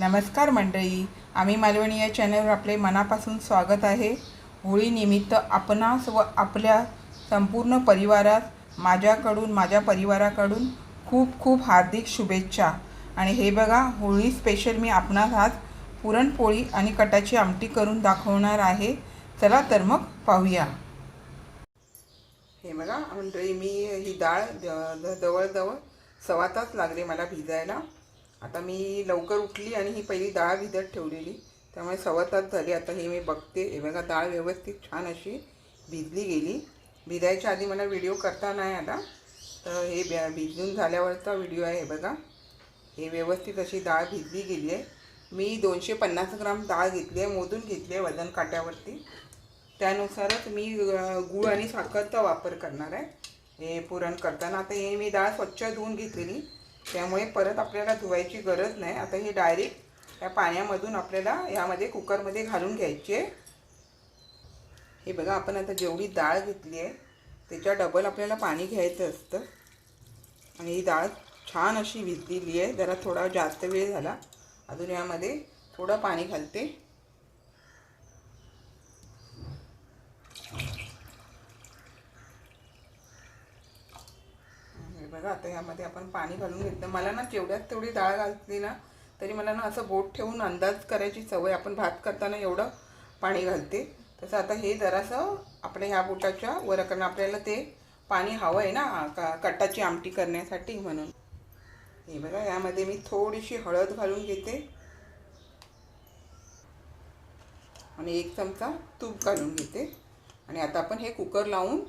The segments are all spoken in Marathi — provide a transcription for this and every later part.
नमस्कार मंडळी आम्ही मालवणी या चॅनलवर आपले मनापासून स्वागत आहे. होळीनिमित्त आपणास व आपल्या संपूर्ण परिवारात माझ्याकडून माझ्या परिवाराकडून खूप खूप हार्दिक शुभेच्छा. आणि हे बघा होळी स्पेशल मी आपणास आज पुरणपोळी आणि कटाची आमटी करून दाखवणार आहे. चला तर मग पाहूया. हे बघा मंडळी मी ही डाळ जवळजवळ सवा तास लागले मला भिजायला. आता मी लवकर उठली आणि ही पहिली डाळ भिजत ठेवलेली. त्यामुळे सव्वा तास झाली. आता हे मी बघते. हे बघा डाळ व्यवस्थित छान अशी भिजली गेली. भिजायच्या आधी मला व्हिडिओ करता नाही आला. तर हे ब्या- भिजून झाल्यावरचा व्हिडिओ आहे हे बघा. हे व्यवस्थित अशी डाळ भिजली गेली आहे. मी दोनशे पन्नास ग्राम डाळ घेतली आहे मोजून घेतली आहे वजन काट्यावरती. त्यानुसारच मी गूळ आणि साखरचा वापर करणार आहे. हे पुरण करताना आता हे मी डाळ स्वच्छ धुवून घेतलेली. त्यामुळे परत आपल्याला धुवायची गरज नाही. आता ही डायरेक्ट या पाण्यामधून आपल्याला यामध्ये कुकरमध्ये घालून घ्यायची. आहे हे बघा आपण आता जेवढी डाळ घेतली आहे त्याच्या डबल आपल्याला पाणी घ्यायचं असतं. आणि ही डाळ छान अशी भिजलेली आहे. जरा थोडा जास्त वेळ झाला. अजून यामध्ये थोडं पाणी घालते हे बघा आता यामध्ये आपण पाणी घालून घेतलं. मला ना जेवढ्यात तेवढी डाळ घातली ना तरी मला ना असं बोट ठेवून अंदाज करायची सवय. आपण भात करताना एवढं पाणी घालते. तसं आता हे जरासं आपल्या ह्या बोटाच्या वर कारण आपल्याला ते पाणी हवं आहे ना का कटाची आमटी करण्यासाठी म्हणून. हे बघा यामध्ये मी थोडीशी हळद घालून घेते. आणि एक चमचा तूप घालून घेते. आणि आता आपण हे कुकर लावून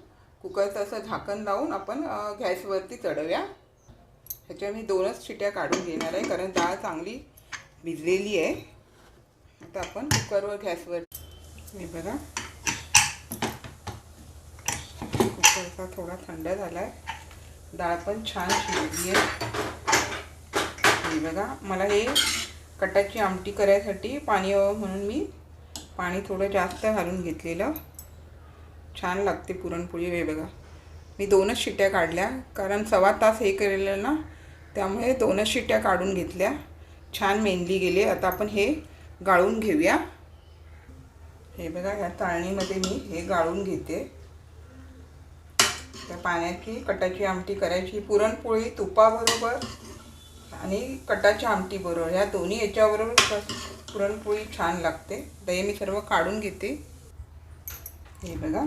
कुकरचं असं झाकण लावून आपण गॅसवरती चढवूया. ह्याच्या मी दोनच शिट्या काढून घेणार आहे कारण डाळ चांगली भिजलेली आहे. आता आपण कुकरवर गॅसवर. हे बघा. कुकरचा थोडा थंड झाला आहे डाळ पण छान शिजली आहे. हे बघा. मला हे कटाची आमटी करायसाठी पाणी हवं म्हणून मी पाणी थोडं जास्त घालून घेतलेलं. छान लागते पुरणपोळी हे बघा. मी दोनच शिट्या काढल्या कारण सव्वा तास हे केलेलं ना त्यामुळे दोनच शिट्या काढून घेतल्या. छान मेनली गेले. आता आपण हे गाळून घेऊया. हे बघा ह्या चाळणीमध्ये मी हे गाळून घेते. त्या पाण्याची कटाची आमटी करायची. पुरणपोळी तुपाबरोबर आणि कटाची आमटीबरोबर ह्या दोन्ही याच्याबरोबर पुरणपोळी छान लागते. दही मी सर्व काढून घेते. हे बघा.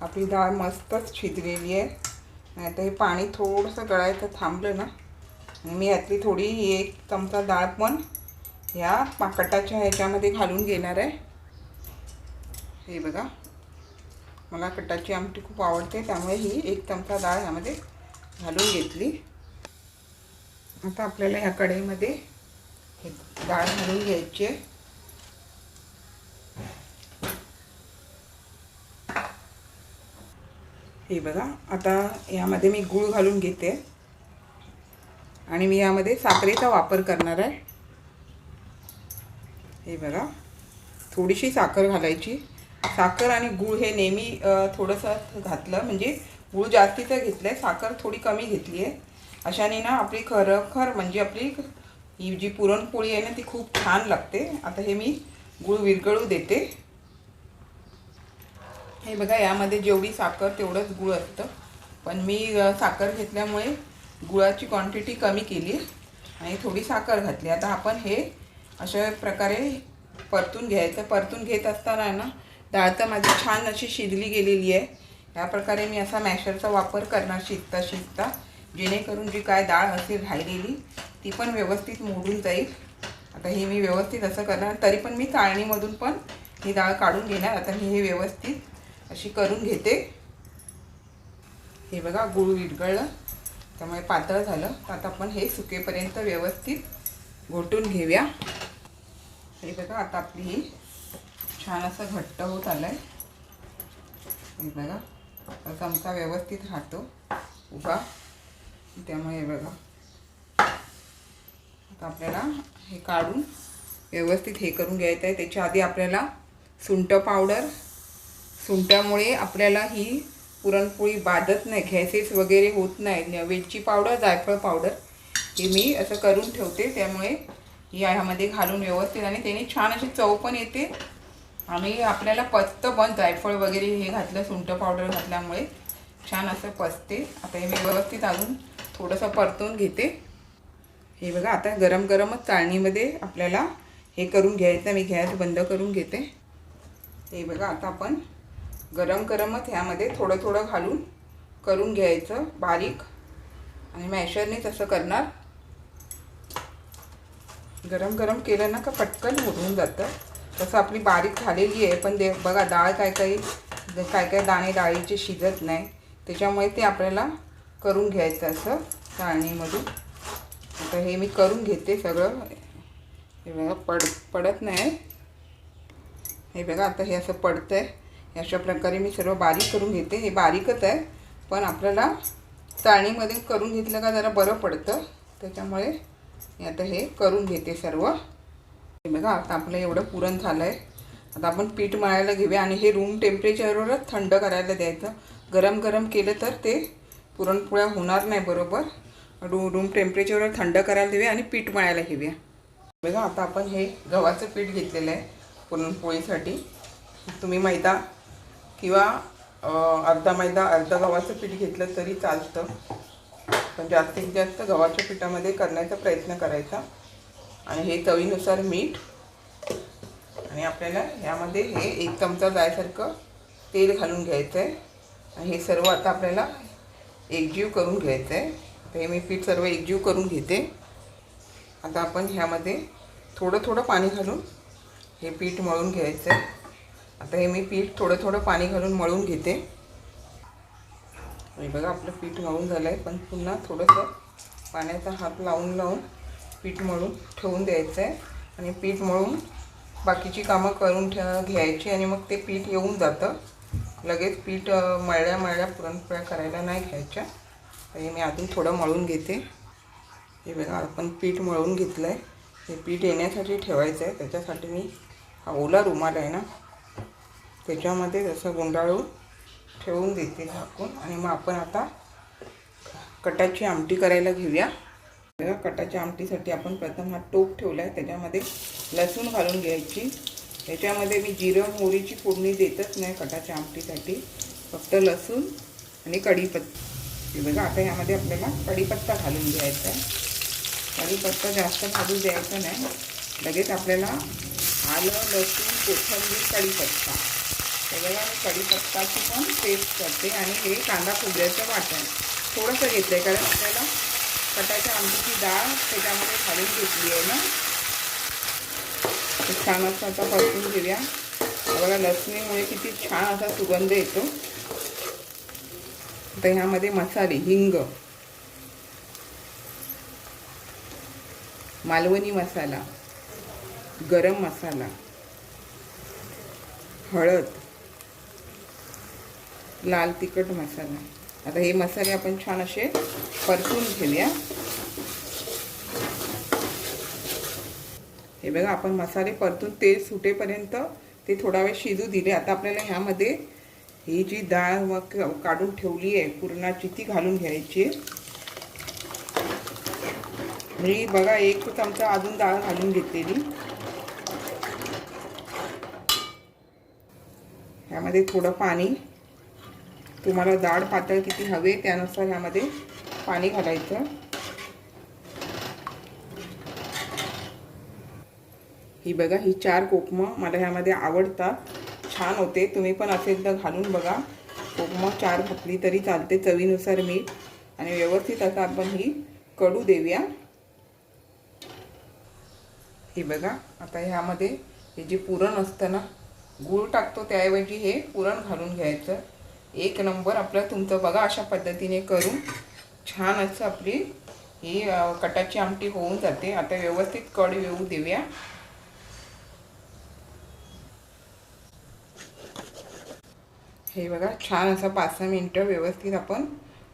आपली डाळ मस्तच शिजलेली आहे. नाही हे पाणी थोडंसं गळायचं थांबलं ना. आणि मी यातली थोडी एक चमचा डाळ पण ह्या पाकटाच्या ह्याच्यामध्ये घालून घेणार आहे. हे बघा. मला कटाची आमटी खूप आवडते त्यामुळे ही एक चमचा डाळ ह्यामध्ये घालून घेतली. आता आपल्याला ह्या कढईमध्ये हे डाळ घालून घ्यायची आहे. हे बघा आता यामध्ये मी गूळ घालून घेते. आणि मी यामध्ये साखरेचा वापर करणार आहे. हे बघा थोडीशी साखर घालायची. साखर आणि गूळ हे नेहमी थोडंसं घातलं म्हणजे गूळ जास्तीचं घेतलं आहे साखर थोडी कमी घेतली आहे. अशाने ना आपली खरोखर म्हणजे आपली ही जी पुरणपोळी आहे ना ती खूप छान लागते. आता हे मी गूळ विरघळू देते. हे बघा यामध्ये जेवढी साखर तेवढंच गुळ असतं. पण मी साखर घेतल्यामुळे गुळाची क्वांटिटी कमी केली आणि थोडी साखर घातली. आता आपण हे अशा प्रकारे परतून घ्यायचं. परतून घेत असताना ना डाळ तर माझी छान अशी शिजली गेलेली आहे. या प्रकारे मी असा मॅशरचा वापर करणार शिजता शिजता जेणेकरून जी काय डाळ असेल राहिलेली ती पण व्यवस्थित मोडून जाईल. आता हे मी व्यवस्थित असं करणार तरी पण मी चाळणीमधून पण ही डाळ काढून घेणार. आता मी हे व्यवस्थित अशी करून घेते. हे बघा गूळ विरगळलं त्यामुळे पातळ झालं. तर आता आपण हे सुकेपर्यंत व्यवस्थित घोटून घेऊया. हे बघा आता आपली ही छान असं घट्ट होत आलं आहे हे बघा आता चमचा व्यवस्थित राहतो. उभा. त्यामुळे हे बघा. आता आपल्याला हे काढून व्यवस्थित हे करून घ्यायचं आहे. त्याच्या आधी आपल्याला सुंठ पावडर सुंठ्यामुळे आपल्याला ही पुरणपोळी बाधत नाही गॅसेस वगैरे होत नाही. वेलची पावडर जायफळ पावडर हे मी असं करून ठेवते. त्यामुळे ही ह्यामध्ये घालून व्यवस्थित आणि त्याने छान अशी चव पण येते. आणि आपल्याला पचतं पण जायफळ वगैरे हे घातलं सुंठ पावडर घातल्यामुळे छान असं पचते. आता हे मी व्यवस्थित अजून थोडंसं परतून घेते. हे बघा आता गरम गरमच चाळणीमध्ये आपल्याला हे करून घ्यायचं मी गॅस बंद करून घेते. हे बघा आता आपण गरम गरमच ह्यामध्ये थोडं थोडं घालून करून घ्यायचं बारीक. आणि मॅशरनेच असं करणार. गरम गरम केलं ना का पटकन होऊन जातं. तसं आपली बारीक झालेली आहे पण दे बघा डाळ काय काही काय काय दाणे डाळीचे शिजत नाही. त्याच्यामुळे ते आपल्याला करून घ्यायचं असं चाळणीमधून आता हे मी करून घेते सगळं. हे बघा पड पडत नाही. हे बघा आता हे असं पडतं आहे अशा प्रकारे मी सर्व बारीक करून घेते. हे बारीकच आहे पण आपल्याला चाळणीमध्ये करून घेतलं का जरा बरं पडतं. त्याच्यामुळे मी आता हे करून घेते सर्व. हे बघा आता आपलं एवढं पुरण झालं आहे आता आपण पीठ मळायला घेऊया आणि हे रूम टेम्परेचरवरच थंड करायला द्यायचं. गरम गरम केलं तर ते पुरणपोळ्या होणार नाही बरोबर. रू रूम टेम्परेचरवर थंड करायला देऊया आणि पीठ मळायला घेऊया. बघा आता आपण हे गव्हाचं पीठ घेतलेलं आहे पुरणपोळीसाठी. तुम्ही मैदा किंवा अर्धा मैदा अर्धा गव्हाचं पीठ घेतलं तरी चालतं. पण जास्तीत जास्त गव्हाच्या पिठामध्ये करण्याचा प्रयत्न करायचा. आणि हे चवीनुसार मीठ. आणि आपल्याला ह्यामध्ये हे एक चमचा जायसारखं तेल घालून घ्यायचं आहे आणि हे सर्व आता आपल्याला एकजीव करून घ्यायचं आहे तर हे मी पीठ सर्व एकजीव करून घेते. आता आपण ह्यामध्ये थोडं थोडं पाणी घालून हे पीठ मळून घ्यायचं आहे आता हे मी पीठ थोडं थोडं पाणी घालून मळून घेते. हे बघा आपलं पीठ मळून झालं आहे पण पुन्हा थोडंसं पाण्याचा हात लावून लावून पीठ मळून ठेवून द्यायचं आहे आणि पीठ मळून बाकीची कामं करून ठे घ्यायची आणि मग ते पीठ येऊन जातं. लगेच पीठ मळल्या मळल्या पुरणपोळ्या करायला नाही घ्यायच्या. तर हे मी अजून थोडं मळून घेते. हे बघा आपण पीठ मळून घेतलं आहे हे पीठ येण्यासाठी ठेवायचं आहे त्याच्यासाठी मी हा ओला रुमाल आहे ना त्याच्यामध्ये जसं गुंडाळून ठेवून देते झाकून. आणि मग आपण आता कटाची आमटी करायला घेऊया. बघा कटाच्या आमटीसाठी आपण प्रथम हा टोप ठेवला आहे त्याच्यामध्ये लसूण घालून घ्यायची. त्याच्यामध्ये मी जिरं मोहरीची फोडणी देतच नाही कटाच्या आमटीसाठी. फक्त लसूण आणि कढीपत्ता. बघा आता ह्यामध्ये आपल्याला कढीपत्ता घालून घ्यायचा आहे. कढीपत्ता जास्त घालून द्यायचा नाही. लगेच आपल्याला आलं लसूण कोथंबीर कढीपत्ता. हे मी कढीपत्ताची पण पेस्ट करते आणि हे कांदा खोबऱ्याचं वाटण. थोडंसं घेतलं आहे कारण आपल्याला कटाच्या आमटीची डाळ त्याच्यामध्ये घालून घेतली आहे ना. छान असं आता परतून घेऊया. बघा लसणीमुळे किती छान असा सुगंध येतो. आता ह्यामध्ये मसाले हिंग मालवणी मसाला गरम मसाला हळद लाल तिखट मसाला. आता हे मसाले आपण छान असे परतून घेऊया. हे बघा आपण मसाले परतून तेल सुटेपर्यंत ते थोडा वेळ शिजू दिले. आता आपल्याला ह्यामध्ये ही जी डाळ मग काढून ठेवली आहे पुरणाची ती घालून घ्यायची. मी बघा एक चमचा अजून डाळ घालून घेतलेली. ह्यामध्ये थोडं पाणी तुम्हाला डाळ पातळ किती हवे त्यानुसार ह्यामध्ये पाणी घालायचं. ही बघा ही चार कोकमं मला ह्यामध्ये आवडतात. छान होते. तुम्ही पण असेल तर घालून बघा. कोकमं चार घातली तरी चालते. चवीनुसार मीठ आणि व्यवस्थित आता आपण ही कडू देऊया. हे बघा आता ह्यामध्ये हे जे पुरण असतं ना गूळ टाकतो त्याऐवजी हे पुरण घालून घ्यायचं. एक नंबर आपलं तुमचं बघा अशा पद्धतीने करून छान असं आपली ही कटाची आमटी होऊन जाते. आता व्यवस्थित कड येऊ देऊया. हे बघा छान असं पाच सहा मिनटं व्यवस्थित आपण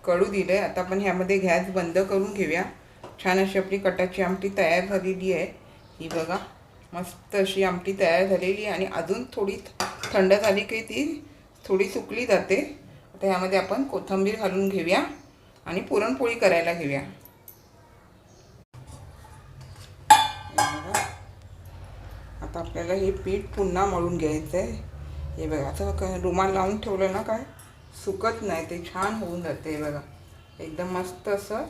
कडू दिलं आहे आता आपण ह्यामध्ये गॅस बंद करून घेऊया. छान अशी आपली कटाची आमटी तयार झालेली आहे. ही बघा मस्त अशी आमटी तयार झालेली आहे. आणि अजून थोडी थंड झाली की ती थोडी सुकली जाते. आता ह्यामध्ये आपण कोथिंबीर घालून घेऊया आणि पुरणपोळी करायला घेऊया. बघा, आता आपल्याला हे पीठ पुन्हा मळून घ्यायचं आहे हे बघा आता काय रुमाल लावून ठेवलं ना काय? सुकत नाही ते छान होऊन जाते हे बघा. एकदम मस्त असं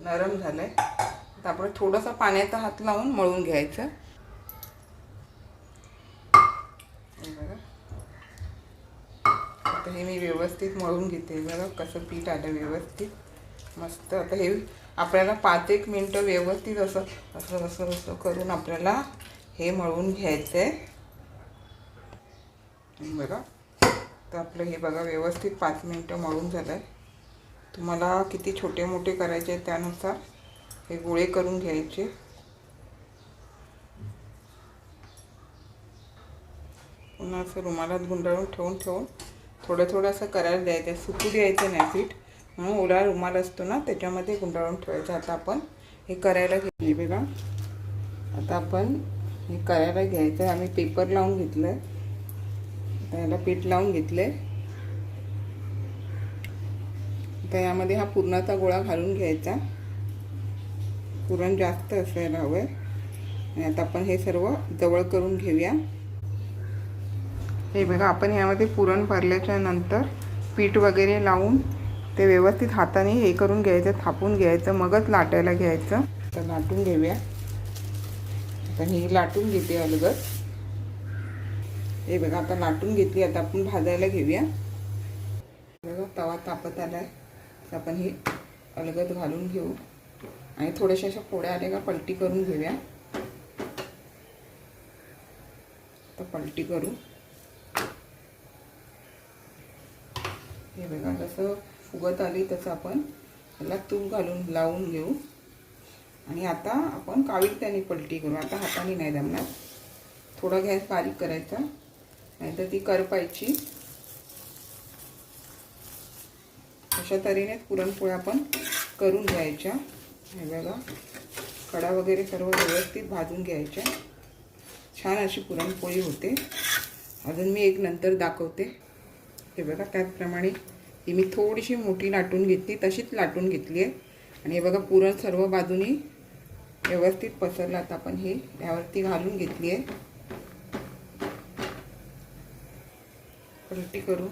नरम झालं आहे आता आपण थोडंसं पाण्याचा हात लावून मळून घ्यायचं हे बघा आता हे मी व्यवस्थित मळून घेते बघा कसं पीठ आलं व्यवस्थित. मस्त. आता हे आपल्याला पाच एक मिनटं व्यवस्थित असं असं असं असं करून आपल्याला हे मळून घ्यायचं आहे बघा तर आपलं हे बघा व्यवस्थित पाच मिनटं मळून झालं आहे तुम्हाला किती छोटे मोठे करायचे त्यानुसार हे गोळे करून घ्यायचे. पुन्हा असं रुमालात गुंडाळून ठेवून ठेवून. थोडं थोडं असं करायला द्यायचं सुकू द्यायचं नाही पीठ. म्हणून ओला रुमाल असतो ना त्याच्यामध्ये गुंडाळून ठेवायचं. आता आपण हे करायला घेतली बघा. आता आपण हे करायला घ्यायचं आहे आम्ही पेपर लावून घेतलं आहे आता याला पीठ लावून घेतलं आहे आता यामध्ये हा पुरणाचा गोळा घालून घ्यायचा. पुरण जास्त असायला हवं आहे आणि आता आपण हे सर्व जवळ करून घेऊया. हे बघा आपण यामध्ये पुरण भरल्याच्या नंतर पीठ वगैरे लावून ते व्यवस्थित हाताने हे करून घ्यायचं थापून घ्यायचं मगच लाटायला घ्यायचं. तर लाटून घेऊया. आता ही लाटून घेते अलगद. हे बघा आता लाटून घेतली आता आपण भाजायला घेऊया. बघा तवा तापत आला आहे तर आपण हे अलगद घालून घेऊ. आणि थोड्याशा अशा पोळ्या आल्या का पलटी करून घेऊया. आता पलटी करू. हे बघा जसं फुगत आली तसं आपण त्याला तूप घालून लावून घेऊ. आणि आता आपण कावीत त्याने पलटी करू. आता हाताने नाही जमणार. थोडा गॅस बारीक करायचा. नाहीतर ती करपायची. अशा तऱ्हेने पुरणपोळ्या आपण करून घ्यायच्या. हे बघा कडा वगैरे सर्व व्यवस्थित भाजून घ्यायच्या. छान अशी पुरणपोळी होते. अजून मी एक नंतर दाखवते. हे बघा त्याचप्रमाणे ही मी थोडीशी मोठी लाटून घेतली तशीच लाटून घेतली आहे. आणि हे बघा पुरण सर्व बाजूनी व्यवस्थित पसरलं. आता आपण हे यावरती घालून घेतली आहे. रोटी करू.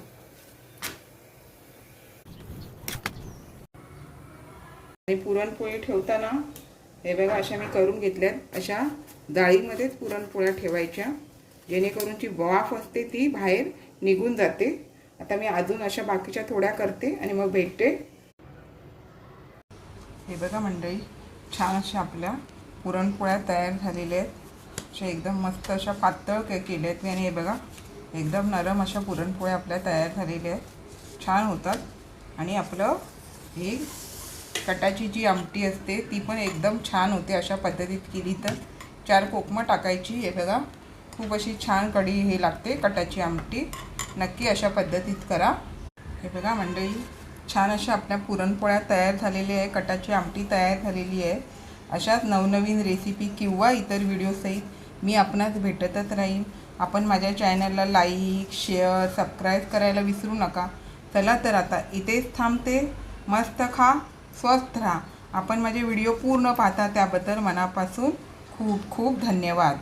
आणि पुरणपोळी ठेवताना हे बघा अशा मी करून घेतल्यात. अशा जाळीमध्येच पुरणपोळ्या ठेवायच्या. जेणेकरून जी वाफ असते ती बाहेर निघून जाते. आता मी अजून अशा बाकीच्या थोड्या करते आणि मग भेटते. हे बघा मंडळी छान अशा आपल्या पुरणपोळ्या तयार झालेल्या आहेत. अशा एकदम मस्त अशा पातळ के केल्या आहेत. मी आणि हे बघा एकदम नरम अशा पुरणपोळ्या आपल्या तयार झालेल्या आहेत. छान होतात. आणि आपलं हे कटाची जी आमटी असते ती पण एकदम छान होते अशा पद्धतीत केली तर. चार कोकमं टाकायची. हे बघा खूप अशी छान कढी हे लागते कटाची आमटी. नक्की अशा पद्धतीत करा. हे बघा मंडळी छान अशा आपल्या पुरणपोळ्या तयार झालेल्या आहे कटाची आमटी तयार झालेली आहे. अशाच नवनवीन रेसिपी किंवा इतर व्हिडिओसहित मी आपणास भेटतच राहीन. आपण माझ्या चॅनलला लाईक शेअर सबस्क्राईब करायला विसरू नका. चला तर आता इथेच थांबते. मस्त खा स्वस्थ राहा. आपण माझे व्हिडिओ पूर्ण पाहता त्याबद्दल मनापासून खूप खूप धन्यवाद.